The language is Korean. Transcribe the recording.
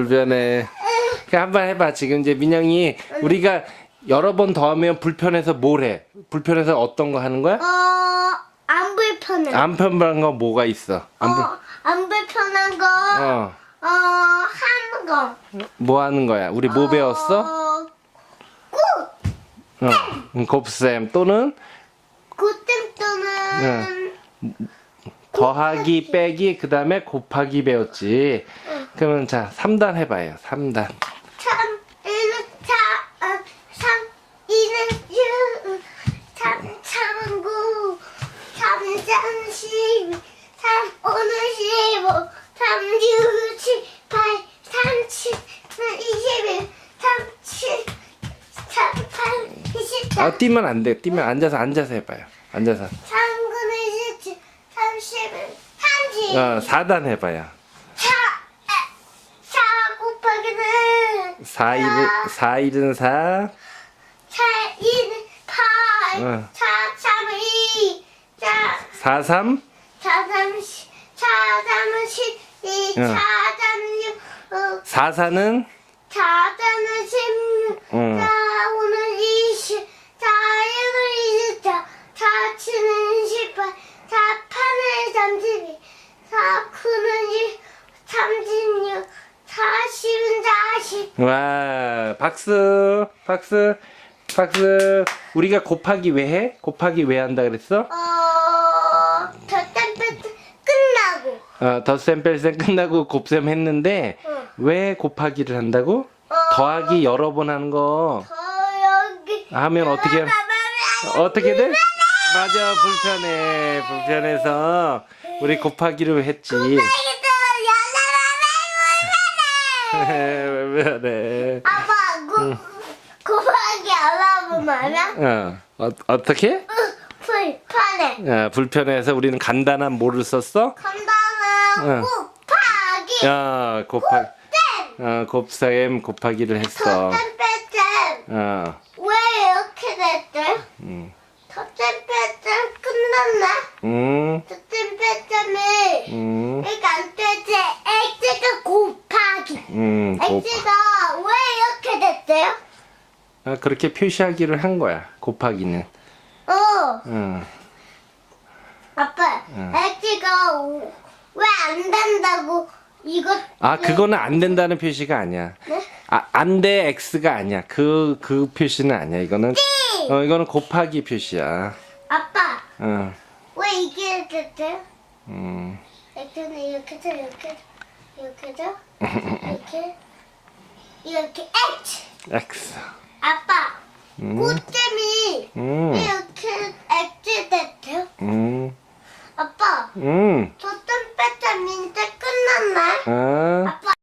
불편해. 그 한번 해봐. 지금 이제 민영이 우리가 여러 번 더 하면 불편해서 뭘 해? 불편해서 어떤 거 하는 거야? 어, 안 불편해. 안 편한 거 뭐가 있어? 안 불, 어, 안 불편한 거, 어, 어, 하는 거. 뭐 하는 거야? 우리 뭐 배웠어? 어, 꾹! 어, 음, 곱셈 또는 굿땡 또는, 더하기, 빼기, 그 다음에 곱하기 배웠지. 그러면 자, 3단 해봐요. 3단. 참, 이는 차, 어, 삼, 이는 유, 참, 참구, 삼, 삼십, 삼, 오는 십오, 삼, 육, 칠, 팔, 삼, 칠, 이십일, 삼, 칠, 삼, 팔, 이십사. 아, 뛰면 안 돼. 뛰면 앉아서, 앉아서 해봐요. 앉아서. 3분의 27, 31, 30. 어, 4단 해봐요. 4, 4 곱하기는 4, 1은, 4, 1은 4. 4, 1, 8, 어. 4, 3, 2, 4, 4, 3. 4, 3, 10, 4, 3, 12, 어. 4, 3, 6, 어, 4, 4는 4, 3, 16, 응. 4, 5는 20, 4, 6은 24, 4, 7은 18, 4, 8은 32, 4, 9는 36, 40은 40. 와, 박수, 박수, 박수. 우리가 곱하기 왜 해? 곱하기 왜 한다 그랬어? 어, 패트 끝나고. 어, 덧셈 뺄셈 끝나고 곱셈 했는데 응. 왜 곱하기를 한다고? 어, 더하기 여러 번 하는 거저 여기. 하면 어떻게 어떻게 돼? 맞아 불편해 불편해서 우리 곱하기를 했지 불편해 아빠, 고, 곱하기 알아보면 알아? 어, 어 어떻게? 불편해. 어, 불편해서 우리는 간단한 뭐를 썼어? 간단한 응. 곱하기. 어, 곱하 땡! 어, 곱셈 곱하기를 했어. 덧셈 빼셈. 어, 왜 이렇게 됐대? 음, 덧셈 빼셈 끝났네? 음, 덧셈 빼셈이 음, 이거 안 되지? x가 곱하기. X가 왜 이렇게 됐대요? 아, 그렇게 표시하기를 한 거야. 곱하기는. 어. 응. 아빠, 응. x가 왜 안 된다고 이거 아, 그거는 안 된다는 표시가 아니야. 네? 아, 안 돼, X가 아니야. 그, 그 표시는 아니야. 이거는, 어, 이거는 곱하기 표시야. 아빠, 어, 왜 이게 됐대요? 음, x는 이렇게 돼, 이렇게 돼, 이렇게 돼, 이렇게 이렇게 x. X. 아빠, 음, 꽃잼이 음, 이렇게 x 됐대요? 음, 아빠, 음.